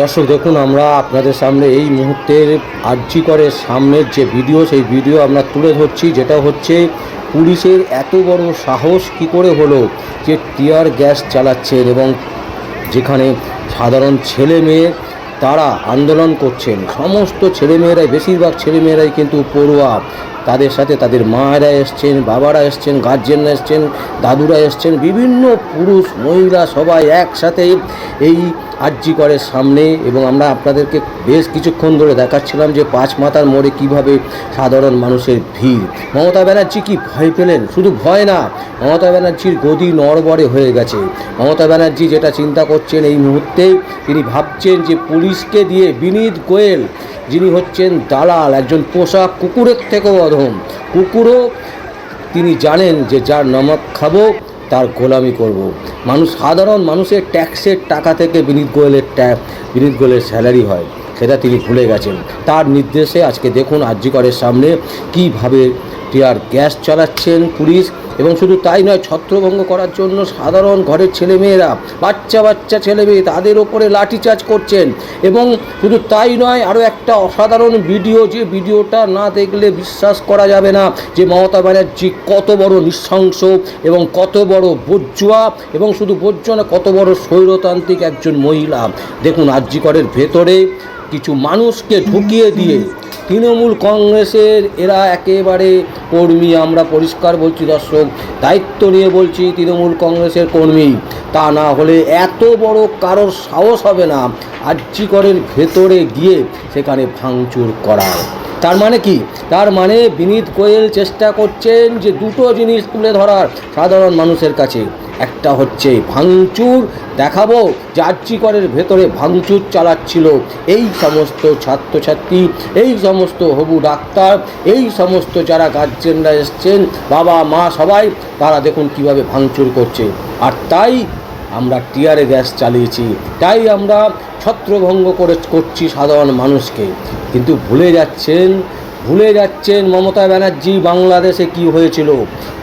দর্শক, দেখুন আমরা আপনাদের সামনে এই মুহূর্তের আর্জি করে সামনের যে ভিডিও, সেই ভিডিও আমরা তুলে ধরছি। যেটা হচ্ছে পুলিশের এত বড় সাহস কি করে হলো যে টিয়ার গ্যাস চালাচ্ছেন এবং যেখানে সাধারণ ছেলে মেয়ে তারা আন্দোলন করছেন। সমস্ত ছেলেমেয়েরাই বেশিরভাগ ছেলেমেয়েরাই কিন্তু পড়ুয়া। তাদের সাথে তাদের মায়েরা এসছেন, বাবারা এসছেন গার্জেনরা এসছেন, দাদুরা এসছেন, বিভিন্ন পুরুষ, মহিলা সবাই একসাথে এই আর্জি করের সামনে এবং আমরা আপনাদেরকে বেশ কিছুক্ষণ ধরে দেখাচ্ছিলাম যে পাঁচ মাথার মোড়ে কীভাবে সাধারণ মানুষের ভিড়। মমতা ব্যানার্জি কি ভয় পেলেন? শুধু ভয় না, মমতা ব্যানার্জির গদি নড়বড়ে হয়ে গেছে। মমতা ব্যানার্জি যেটা চিন্তা করছেন এই মুহূর্তে, তিনি ভাবছেন যে পুলিশকে দিয়ে বিনীত গোয়েল, যিনি হচ্ছেন দালাল, একজন পোষা কুকুরের থেকেও অধম। কুকুরও তিনি জানেন যে যার নমক খাব তার গোলামি করব। মানুষ সাধারণ মানুষের ট্যাক্সের টাকা থেকে বিনীত গোয়েলের ট্যাপ বিনীত গোয়েলের স্যালারি হয় সেটা তিনি ভুলে গেছেন তার নির্দেশে আজকে দেখুন আর্যিকরের সামনে কীভাবে টিয়ার গ্যাস চালাচ্ছেন পুলিশ এবং শুধু তাই নয়, ছত্রভঙ্গ করার জন্য সাধারণ ঘরের ছেলেমেয়েরা, বাচ্চা বাচ্চা ছেলে মেয়ে তাদের ওপরে লাঠিচার্জ করছেন এবং শুধু তাই নয়, আরও একটা অসাধারণ ভিডিও যে ভিডিওটা না দেখলে বিশ্বাস করা যাবে না যে মমতা ব্যানার্জি কত বড় নৃশংস এবং কত বড় বজ্জুয়া এবং শুধু বজ্জ না, কত বড় স্বৈরতান্ত্রিক একজন মহিলা। দেখুন আর্যিকরের ভেতরে কিছু মানুষকে ঢুকিয়ে দিয়ে তৃণমূল কংগ্রেসের, এরা একেবারে কর্মী, আমরা পরিষ্কার বলছি দর্শক, দায়িত্ব নিয়ে বলছি তৃণমূল কংগ্রেসের কর্মী। তা না হলে এত বড় কারোর সাহস হবে না। আর্যিকরের ভেতরে গিয়ে সেখানে ভাঙচুর করার তার মানে কি? তার মানে বিনীত গোয়েল চেষ্টা করছেন যে দুটো জিনিস তুলে ধরার সাধারণ মানুষের কাছে। একটা হচ্ছে ভাঙচুর, দেখাবো যে আর্যিকরের ভেতরে ভাঙচুর চালাচ্ছিল। এই সমস্ত ছাত্রছাত্রী, এই সমস্ত হবু ডাক্তার, এই সমস্ত যারা গার্জেনরা এসছেন, বাবা, মা সবাই, তারা দেখুন কীভাবে ভাঙচুর করছে। আর তাই আমরা টিয়ারে গ্যাস চালিয়েছি, তাই আমরা ছত্রভঙ্গ করে করছি সাধারণ মানুষকে। কিন্তু ভুলে যাচ্ছেন ভুলে যাচ্ছেন মমতা ব্যানার্জি বাংলাদেশে কি হয়েছিল?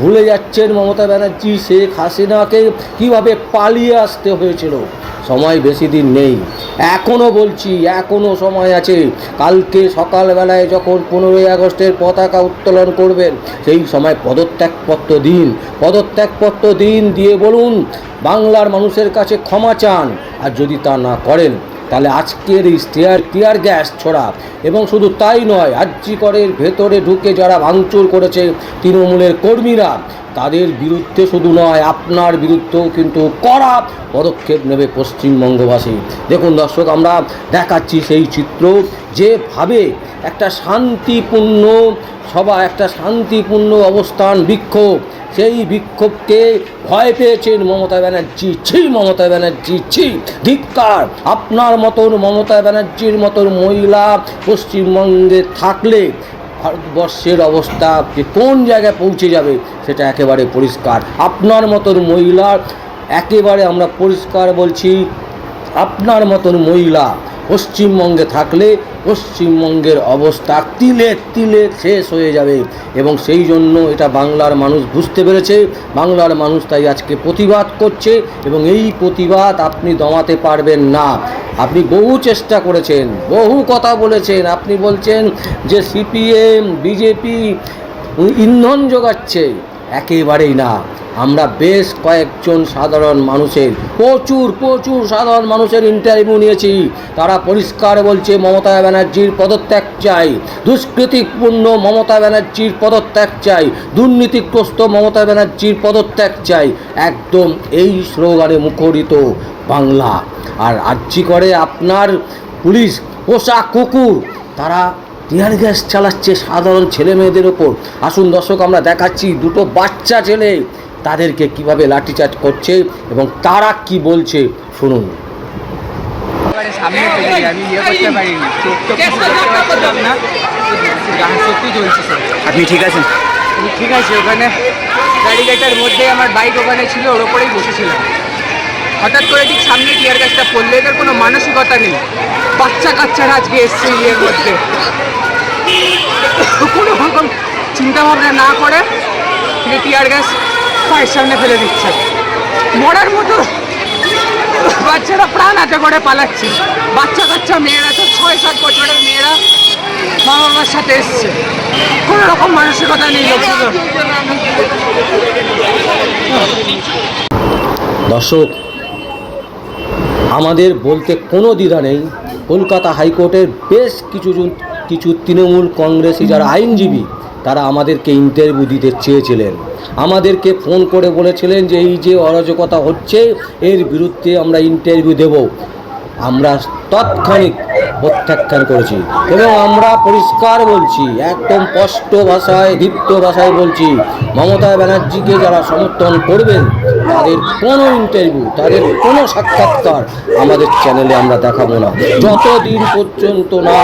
ভুলে যাচ্ছেন মমতা ব্যানার্জি শেখ হাসিনাকে কীভাবে পালিয়ে আসতে হয়েছিল? সময় বেশি দিন নেই। এখনও বলছি এখনও সময় আছে। কালকে সকালবেলায় যখন পনেরোই আগস্টের পতাকা উত্তোলন করবেন, সেই সময় পদত্যাগপত্র দিন। পদত্যাগপত্র দিন দিয়ে বলুন, বাংলার মানুষের কাছে ক্ষমা চান। আর যদি তা না করেন, তাহলে আজকের এই টিয়ার টিয়ার গ্যাস ছড়া। এবং শুধু তাই নয় আর্যিকরের ভেতরে ঢুকে যারা ভাঙচুর করেছে, তৃণমূলের কর্মীরা তাদের বিরুদ্ধে শুধু নয়, আপনার বিরুদ্ধেও কিন্তু কড়া পদক্ষেপ নেবে পশ্চিমবঙ্গবাসী। দেখুন দর্শক, আমরা দেখাচ্ছি সেই চিত্র যেভাবে একটা শান্তিপূর্ণ সভা, একটা শান্তিপূর্ণ অবস্থান, বিক্ষোভ, সেই বিক্ষোভকে ভয় পেয়েছেন মমতা ব্যানার্জি। ছি, মমতা ব্যানার্জি, ছি, ধিক্কার। আপনার মতন মমতা ব্যানার্জির মতন মহিলা পশ্চিমবঙ্গে থাকলে ভারতবর্ষের অবস্থা, যে কোন জায়গায় পৌঁছে যাবে সেটা একেবারে পরিষ্কার। আপনার মতন মহিলার একেবারে আমরা পরিষ্কার বলছি আপনার মতন মহিলা পশ্চিমবঙ্গে থাকলে পশ্চিমবঙ্গের অবস্থা তিলে তিলে শেষ হয়ে যাবে। এবং সেই জন্য এটা বাংলার মানুষ বুঝতে পেরেছে। বাংলার মানুষ তাই আজকে প্রতিবাদ করছে এবং এই প্রতিবাদ আপনি দমাতে পারবেন না। আপনি বহু চেষ্টা করেছেন, বহু কথা বলেছেন। আপনি বলছেন যে সিপিএম, বিজেপি, ইন্ধন যোগাচ্ছে। একেবারেই না। আমরা বেশ কয়েকজন সাধারণ মানুষের, প্রচুর প্রচুর সাধারণ মানুষের ইন্টারভিউ নিয়েছি। তারা পরিষ্কার বলছে, মমতা ব্যানার্জির পদত্যাগ চাই। দুষ্কৃতিপূর্ণ মমতা ব্যানার্জির পদত্যাগ চাই। দুর্নীতিগ্রস্ত মমতা ব্যানার্জির পদত্যাগ চাই। একদম এই স্লোগানে মুখরিত বাংলা। আর আর্জি করে আপনার পুলিশ, পোষা কুকুর। তারা টিয়ার গ্যাস চালাচ্ছে সাধারণ ছেলে মেয়েদের ওপর। আসুন দর্শক, আমরা দেখাচ্ছি দুটো বাচ্চা ছেলে। তাদেরকে কীভাবে লাঠিচার্জ করছে এবং তারা কি বলছে শুনুন। একেবারে সামনে চলে আমি ইয়ে করতে পারিনি চোখ তো কিছু না সত্যি চলছে আপনি ঠিক আছেন? ঠিক আছে ওখানে ব্যারিকেডটার মধ্যে আমার বাইক ওখানে ছিল ওর ওপরেই বসেছিলাম। হঠাৎ করে ঠিক সামনে টিয়ার গাছটা পড়লে এদের কোনো মানসিকতা নেই। বাচ্চা কাচ্চারা আজকে এসছে ইয়ের মধ্যে। কোনো রকম চিন্তা ভাবনা না করে টিয়ার গ্যাস পায়ের সামনে ফেলে দিচ্ছে। মরার মতো বাচ্চারা প্রাণ হাতে করে পালাচ্ছে। বাচ্চা কাচ্চা মেয়েরা, তো ছয়, সাত বছরের মেয়েরা মা বাবার সাথে এসছে। কোনো রকম মানসিকতা নেই দর্শক, আমাদের বলতে কোনো দ্বিধা নেই। কলকাতা হাইকোর্টের বেশ কিছু কিছু তৃণমূল কংগ্রেসি যারা আইনজীবী তারা আমাদেরকে ইন্টারভিউ দিতে চেয়েছিলেন। আমাদেরকে ফোন করে বলেছিলেন যে, এই যে অরাজকতা হচ্ছে, এর বিরুদ্ধে আমরা ইন্টারভিউ দেব। আমরা তৎক্ষণিক প্রত্যাখ্যান করেছি। এবং আমরা পরিষ্কার বলছি, একদম স্পষ্ট ভাষায়, দীপ্ত ভাষায় বলছি, মমতা ব্যানার্জিকে যারা সমর্থন করবেন, তাদের কোনো ইন্টারভিউ তাদের কোনো সাক্ষাৎকার আমাদের চ্যানেলে আমরা দেখাবো না। যতদিন পর্যন্ত না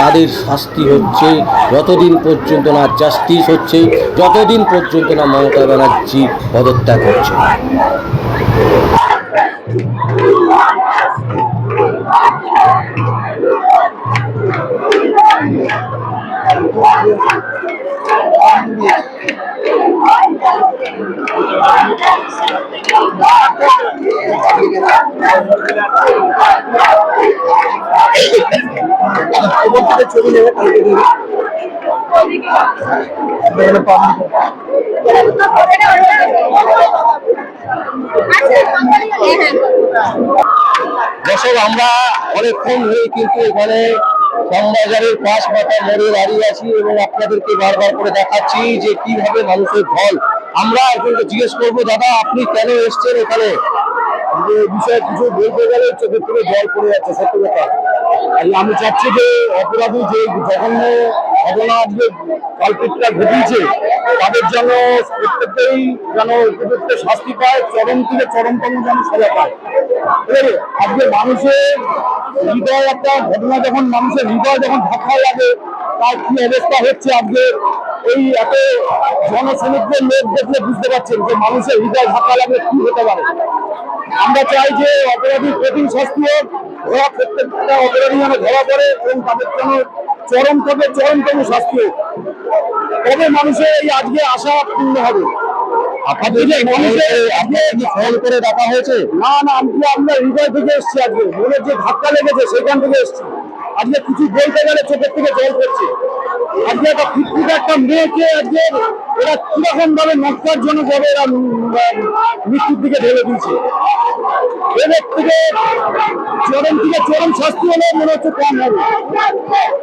তাদের শাস্তি হচ্ছে, যতদিন পর্যন্ত না জাস্টিস হচ্ছে, যতদিন পর্যন্ত না মমতা ব্যানার্জি পদত্যাগ হচ্ছে। ছবি নেবে দর্শক, আমরা অনেকক্ষণ ধরে কিন্তু এখানে শ্যামবাজারের পাশ মাথা মোড়ে দাঁড়িয়ে আছি এবং আপনাদেরকে বারবার করে দেখাচ্ছি যে কীভাবে মানুষের ঢল। আমরা একজনকে জিজ্ঞেস করব, দাদা, আপনি কেন এসছেন এখানে? বিষয়ে কিছু বলতে গেলে চোখের থেকে জল পড়ে যাচ্ছে, সত্য কথা। আমি চাচ্ছি যে অপরাধী যে জঘন্য ঘটনা যে কালপিটটা ঘটিয়েছে, তাদের যেন প্রত্যেককেই যেন উপযুক্ত শাস্তি পায়, চরম থেকে চরমতম যেন সাজা পায়। আজকে মানুষের হৃদয় একটা ঘটনা যখন, মানুষের হৃদয় যখন ধাক্কা লাগে, তার কি অবস্থা হচ্ছে আজকে? এই এত জনসমুদ্রের লোক দেখলে বুঝতে পারছেন যে মানুষের হৃদয় ধাক্কা লাগলে কি হতে পারে। আমরা চাই যে অপরাধী কঠিন শাস্তি হোক ধরা প্রত্যেকটা অপরাধী যেন ধরা পড়ে এবং তাদের জন্য চরম থেকে চরমতম শাস্তি হোক। তবে মানুষের এই আজকে আশা পূর্ণ হবে। আজকে করে ডাকা হয়েছে? না না আমি তো আপনার হৃদয় থেকে এসেছি আজকে। মনের যে ধাক্কা লেগেছে সেখান থেকে এসেছি। আজকে কিছু বলতে গেলে চোখের থেকে জল পড়ছে। আজকে একটা ফুটফুট একটা মেয়েকে আজকে এরা কীরকম ভাবে নষ্টার জন্য যাবে, এরা মৃত্যুর দিকে ঢেলে দিয়েছে। এদের থেকে চরম থেকে চরম শাস্তি হলে মনে হচ্ছে কম হবে।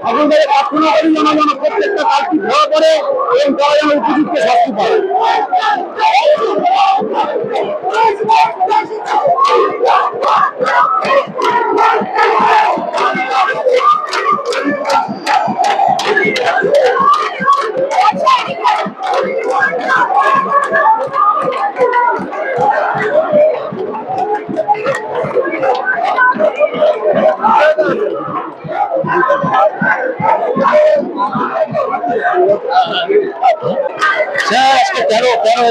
আপনাদের প্রার্থনা করি যেন প্রত্যেকটা কালটি ধরা পড়ে এবং তারা যেন উপযুক্ত শাস্তি পায়।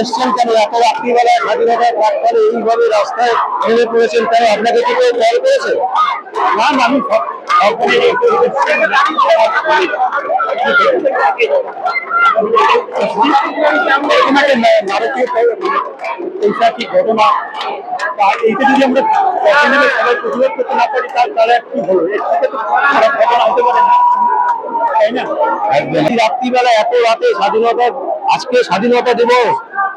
এসছেন কেন? এত রাত্রিবেলায় স্বাধীনতার প্রাক্কালে এইভাবে রাস্তায় নেমে পড়েছেন কেন? আপনাকে কি কেউ কল করেছে না না আমি ঐতিহাসিক ঘটনা? এইটা যদি আমরা সবাই প্রতিরোধ করতে না পারি তাহলে আর কি হলো? এর থেকে তো খারাপ ঘটনা হতে পারে না। তাই না? রাত্রিবেলা এত রাতে স্বাধীনতা আজকে স্বাধীনতা দিবস।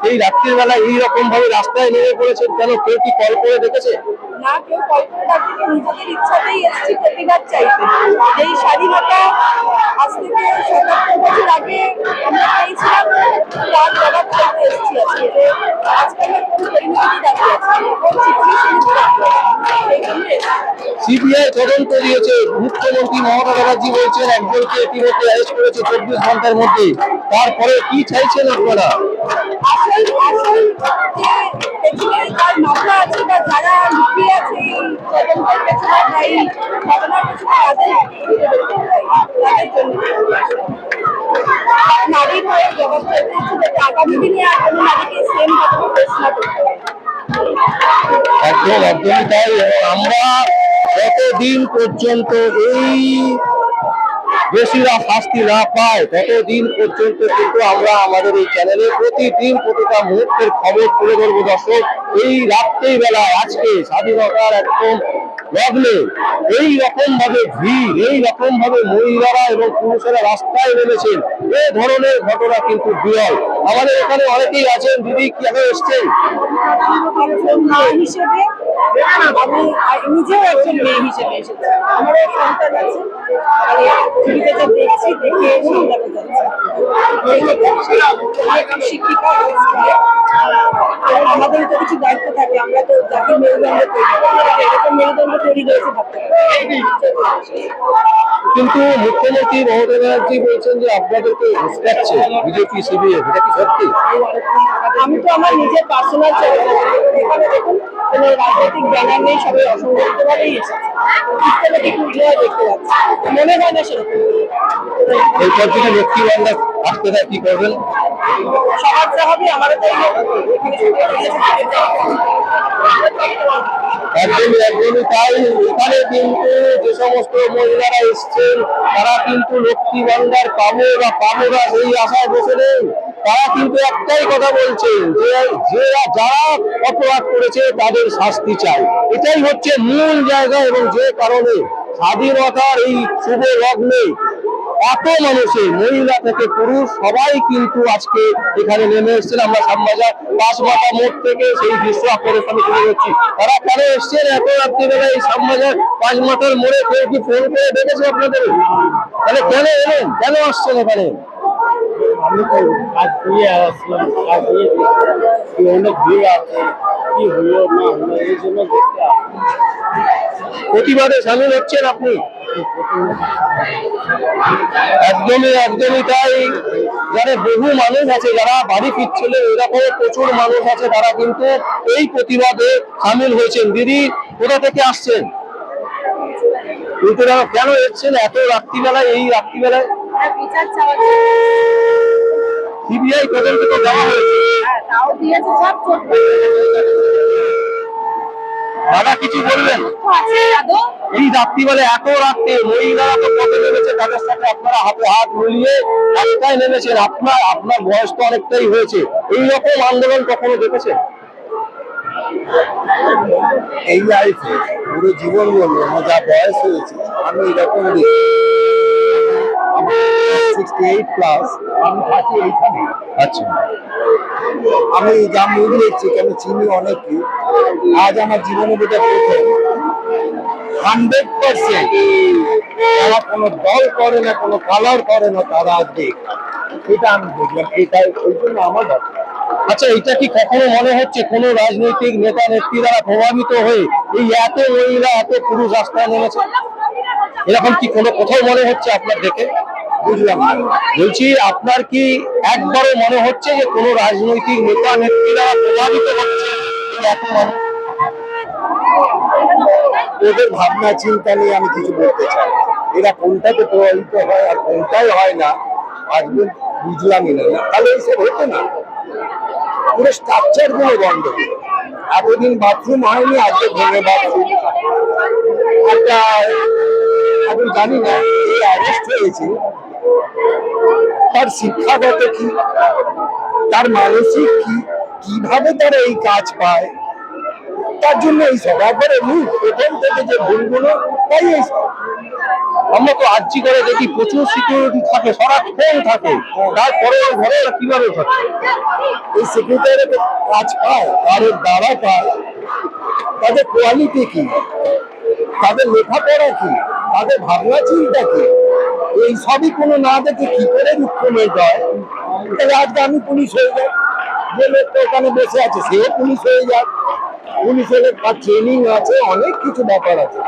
এই রাত্রির বেলা এইরকম ভাবে রাস্তায় নেমে পড়েছেন কেন? কেউ কি কল করে দেখেছে? না কেউ কল্পনা ডাকিনি নিজেদের ইচ্ছাতেই এসেছি প্রতিবাদ চাইতে। এই স্বাধীনতা আজ থেকে সত্তর বছর আগে আমরা পেয়েছিলাম তার জবাব চাইতে এসেছি আজকে যে আজকে আমরা কোন পরিণতি দাঁড়িয়ে আছি কোন চিঠি শুনতে দাঁড়িয়ে আছি এই জন্য এসেছি। সিবিআই তদন্ত দিয়েছে। মুখ্যমন্ত্রী মমতা ব্যানার্জি বলছেন একজনকে ইতিমধ্যে অ্যারেস্ট করেছে চব্বিশ ঘণ্টার মধ্যে। তারপরে কি চাইছেন আপনারা? আসল আসল যে তার মাথা আছে আছে এই তদন্তের পেছনে বা এই ঘটনার পেছনে তাদের তাদের জন্য নারীর সেম একদমই তাই। আমরা কতদিন পর্যন্ত এই দোষীরা শাস্তি না পায়। ততদিন পর্যন্ত কিন্তু আমরা আমাদের এই চ্যানেলে প্রতিদিন প্রতিটা মুহূর্তের খবর তুলে ধরবো দর্শক। এই রাত্রেই বেলায় আজকে স্বাধীনতার একদম লগ্নে এই রকম ভাবে ভিড়, এই রকম ভাবে মহিলারা এবং পুরুষেরা রাস্তায় নেমেছেন, এ ধরনের ঘটনা কিন্তু বিরল। আমাদের এখানে অনেকেই আছেন, দিদি কীভাবে এসছেন? হিসেবে আমারও দেখছি আমাদের তো কিছু দায়িত্ব থাকে, আমরা তো জাতির মেরুদণ্ড তৈরি এরকম মেরুদণ্ড তৈরি হয়েছে কিন্তু মুখ্যমন্ত্রী মমতা ব্যানার্জি বলছেন যে আপনাদেরকে ঘুষকাচ্ছে বিজেপি সিবিএ এটা কি সত্যি? আমি তো আমার নিজের পার্সোনাল দেখুন কোনো রাজনৈতিক ব্যানার নেই সবাই অসংগঠিত ভাবেই এসেছে দেখতে পাচ্ছি মনে হয় না সেরকম। এরপর থেকে লক্ষ্মী ভান্ডার আসতে দেয় কি করবেন? সবার যা হবে আমারও তাই। একদমই একদমই তাই এখানে কিন্তু যে সমস্ত মহিলারা এসছেন, তারা কিন্তু লক্ষ্মী ভান্ডার পাবো বা পাবো না সেই আশায় বসে নেই। তারা কিন্তু একটাই কথা বলছেন যে যে যারা অপরাধ করেছে তাদের শাস্তি চাই। এটাই হচ্ছে মূল জায়গা এবং যে কারণে স্বাধীনতার এই শুভ লগ্নে এত মানুষের মহিলা থেকে পুরুষ সবাই কিন্তু আজকে এখানে নেমে এসেছেন। আমরা শ্যামবাজার পাঁচমাথা মোড় থেকে সেই দৃশ্য আপনাদের সামনে তুলে ধরছি। তারা কেন এসছেন? এত রাত্রিবেলা এই শ্যামবাজার পাঁচমাথার মোড়ে কেউ কি ফোন করে ডেকেছে আপনাদের? তাহলে কেন এলেন? কেন আসছেন এখানে? আমি তো কাজ দিয়ে আসলাম কাজ দিয়ে কি অনেক ভিড় আছে কি হলো না হলো এই জন্য দেখতে প্রতিবাদে সামিল হচ্ছেন আপনি? একদমই একদমই তাই। যারা বহু মানুষ আছে, যারা বাড়ি ফিরছিল এরকম প্রচুর মানুষ আছে, তারা কিন্তু এই প্রতিবাদে সামিল হয়েছেন। দিদি, কোথা থেকে আসছেন? কেন এসছেন? এত রাত্রিবেলায়, এই রাত্রিবেলায়? সিবিআই তদন্ত দেওয়া হয়েছে। দাদা, কিছু বলবেন? এই রাত্রি বলে এত রাত্রে মহিলারা তো কত নেমেছে, তাদের সাথে আপনারা হাতে হাত মিলিয়ে রাস্তায় নেমেছেন। আপনার আপনার বয়স তো অনেকটাই হয়েছে। এই রকম আন্দোলন কখনো দেখেছেন? এই লাইফে পুরো জীবন বলব আমার যা বয়স হয়েছে, আমি এরকম দেখি। 68 আচ্ছা। আমি যা মুভি দেখছি কেন চিনি আজ আমার জীবনে যেটা হান্ড্রেড পার্সেন্ট তারা কোনো দল করে না কোনো কালার করে না তারা আজ এটা আমি দেখলাম এটাই ওই জন্য আমার আচ্ছা এটা কি কখনো মনে হচ্ছে কোনো রাজনৈতিক নেতা নেত্রী দ্বারা প্রভাবিত হয়ে এই এত মহিলা এত পুরুষ আস্থা নেমেছে? এরকম কি কোনো কোথাও মনে হচ্ছে আপনার দেখে? বুঝলাম না। বলছি আপনার কি একবারও মনে হচ্ছে যে কোনো রাজনৈতিক নেতা নেত্রী দ্বারা প্রভাবিত হচ্ছে? ওদের ভাবনা চিন্তা নিয়ে আমি কিছু বলতে চাই এরা কোনটাতে প্রভাবিত হয় আর কোনটাই হয় না আজকে বুঝলামই না। তাহলে এইসব হতো না। পুরো স্ট্রাকচারগুলো বন্ধ। এতদিন বাথরুম হয়নি আজকে ভেঙে বাথরুম একটা আমি জানি না এই হয়েছে। তার শিক্ষাগত কি? তার মানসিক কি? কীভাবে এই কাজ পায়? তার জন্য এই সব একবারে প্রথম থেকে যে ভুলগুলো, তাই এই আমরা তো আর্জি করে দেখি প্রচুর সিকিউরিটি থাকে থাকে। তারপরে ঘরে কীভাবে থাকে? এই সেক্রেটারি কাজ পায় দ্বারা পায়। তাদের কোয়ালিটি কি? তাদের লেখাপড়া কি? তাদের ভাবনা চিন্তা কি? এই সবই কোনো না দেখে কি করে রিক্রুটমেন্ট হয় তাহলে আজকে আমি পুলিশ হয়ে যাই। যে লোকটা ওখানে বসে আছে সে পুলিশ হয়ে যাক। পুলিশ হলে তার ট্রেনিং আছে অনেক কিছু ব্যাপার আছে।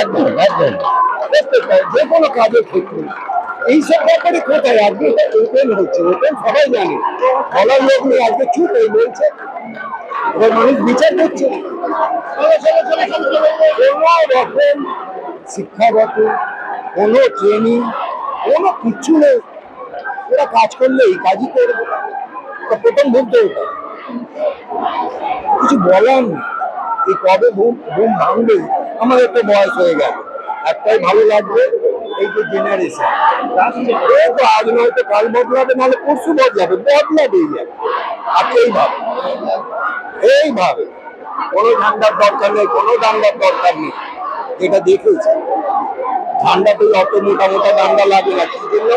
একদম একদম। প্রত্যেকটা যে কোনো কাজের ক্ষেত্রে। এইসব ব্যাপারে কোথায়? আজকে এটা ওপেন হচ্ছে ওপেন সবাই জানে। বলার লোক নেই আজকে চুপ হয়ে বলছে। এবার মানুষ বিচার করছে। কোনো রকম শিক্ষাগত, কোনো ট্রেনিং কোনো কিছু নেই। ওরা কাজ করলে এই কাজই করবে। প্রথম ওটা কিছু বলার এই কবে ঘুম ঘুম ভাঙবে, আমাদের তো বয়স হয়ে গেল। একটাই ভালো লাগবে, এই যে জেনারেশন এই তো আজ নয়তো কাল বদলাবে, নাহলে পরশু বদলাবে, বদলাবেই যাবে আর এইভাবে এইভাবে কোনো ঝান্ডার দরকার নেই, কোনো ডান্ডার দরকার নেই। এটা দেখেছি। ঝান্ডাতে অত মোটা মোটা ডান্ডা লাগে না, কি জন্য?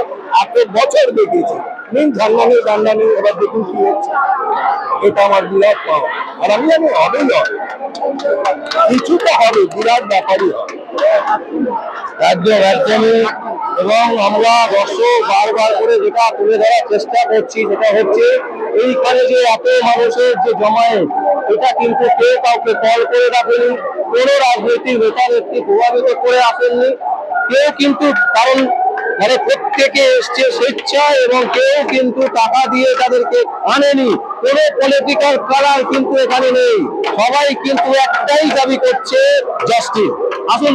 এত বছর দেখেছি। নিন ঝান্ডা নেই ডান্ডা নেই এবার দেখুন কি হচ্ছে। এটা আমার বিরাট পাওয়া। আর আমি জানি, হবে কিছুটা হবে, বিরাট ব্যাপারই হবে। একদম একদমই এবং আমরা দর্শক বারবার করে যেটা তুলে ধরার চেষ্টা করছি যেটা হচ্ছে এইখানে যে এত মানুষের যে জমায়েত, এটা কিন্তু কেউ কাউকে কল করে রাখেনি কোনো রাজনৈতিক নেতা, নেত্রী প্রভাবিত করে আসেননি। কেউ কিন্তু, কারণ মানে প্রত্যেকে এসছে স্বেচ্ছায় এবং কেউ কিন্তু টাকা দিয়ে তাদেরকে আনেনি। কোনো পলিটিক্যাল কালার কিন্তু এখানে নেই। সবাই কিন্তু একটাই দাবি করছে জাস্টিস আসুন